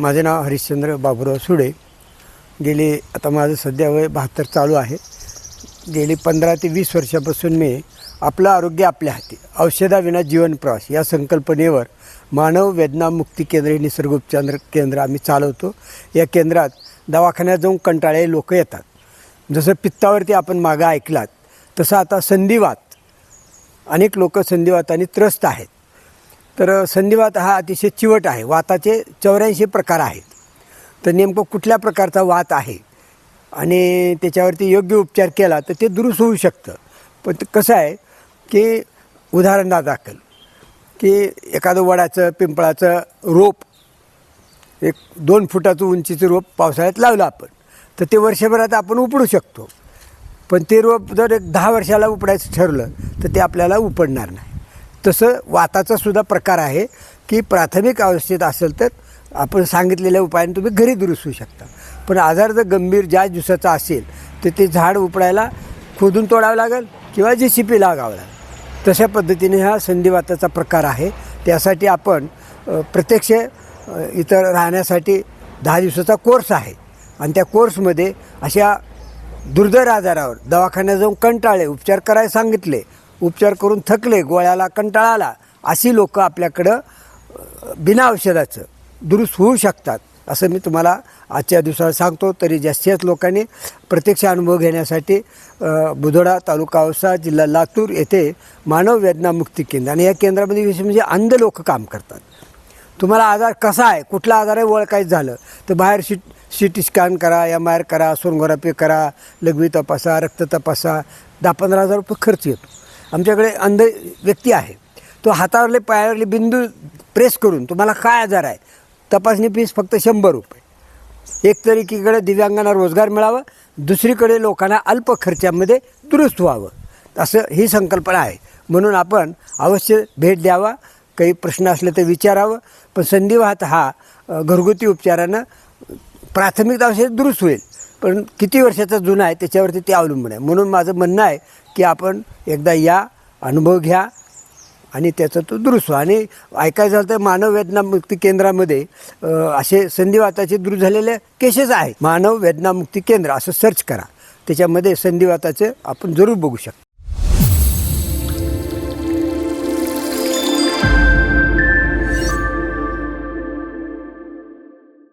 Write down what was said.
माझे नाव हरिश्चंद्र बाबुराव सुडे. गेले आता माझं सध्या वय बहात्तर चालू आहे. गेली पंधरा ते वीस वर्षापासून मी आपलं आरोग्य आपल्या हाती. औषधाविना जीवनप्रवास या संकल्पनेवर मानव वेदना मुक्ती केंद्र हे निसर्गोपचार केंद्र आम्ही चालवतो. या केंद्रात दवाखान्यात जाऊन कंटाळे लोक येतात. जसं पित्तावरती आपण मागं ऐकलात तसं आता संधिवात. अनेक लोक संधिवाताने त्रस्त आहेत. तर संधिवात हा अतिशय चिवट आहे. वाताचे चौऱ्याऐंशी प्रकार आहेत. तर नेमकं कुठल्या प्रकारचा वात आहे? आणि त्याच्यावरती योग्य उपचार केला तर ते दुरुस्त होऊ शकतं. पण कसं आहे की उदाहरणा दाखल. की एखादं वडाचं पिंपळाचं रोप एक दोन फुटाचं उंचीचं रोप पावसाळ्यात लावलं आपण. तर ते वर्षभरात आपण उपडू शकतो. पण ते रोप जर एक दहा वर्षाला उपडायचं ठरलं तर ते आपल्याला उपडणार नाही. तसं वाताचा सुद्धा प्रकार आहे की प्राथमिक अवस्थेत असेल तर आपण सांगितलेल्या उपायाने तुम्ही घरी दुरुस्त होऊ शकता. पण आजार जर गंभीर ज्या दिवसाचा असेल तर ते झाड उपडायला खोदून तोडावं लागेल किंवा जे सी पी लागावं लागेल. तशा पद्धतीने हा संधिवाताचा प्रकार आहे. त्यासाठी आपण प्रत्यक्ष इतर राहण्यासाठी दहा दिवसाचा कोर्स आहे. आणि त्या कोर्समध्ये अशा दुर्धर आजारावर दवाखान्यात जाऊन कंटाळे उपचार करायला सांगितले उपचार करून थकले गोळ्याला कंटाळा आला अशी लोक आपल्याकडं बिना औषधाचं दुरुस्त होऊ शकतात असं मी तुम्हाला आजच्या दिवसाला सांगतो. तरी जास्तीत लोकांनी प्रत्यक्ष अनुभव घेण्यासाठी बुधोडा तालुका औसा जिल्हा लातूर येथे मानव वेदना मुक्ती केंद्र आणि या केंद्रामध्ये विशेष म्हणजे अंध लोक काम करतात. तुम्हाला आजार कसा आहे? कुठला आजार आहे? ओळखायचं झालं तर बाहेर सी सी टी स्कॅन करा एम आय आर करा सोनोग्राफी करा लघवी तपासा रक्त तपासा दहा पंधरा हजार रुपये खर्च येतो. आमच्याकडे अंध व्यक्ती आहे. तो हातावरले पायावरले बिंदू प्रेस करून तुम्हाला काय आजार आहे तपासणी फीस फक्त शंभर रुपये. एक तरीकीकडे दिव्यांगांना रोजगार मिळावा दुसरीकडे लोकांना अल्प खर्चामध्ये दुरुस्त व्हावं. असं ही संकल्पना आहे. म्हणून आपण अवश्य भेट द्यावा काही प्रश्न असले तर विचारावं पण संधिवात हा घरगुती उपचारानं प्राथमिक औषध दुरुस्त होईल. पण किती वर्षाचा जुना आहे त्याच्यावरती ते अवलंबून आहे. म्हणून माझं म्हणणं आहे की आपण एकदा या अनुभव घ्या आणि त्याचं तो दुरुस्त आणि ऐकायचं झालं तर मानव वेदना मुक्ती केंद्रामध्ये असे संधिवाताचे दुरुस्त झालेले केसेस आहेत. मानव वेदना मुक्ती केंद्र असं सर्च करा. त्याच्यामध्ये संधिवाताचं आपण जरूर बघू शकतो.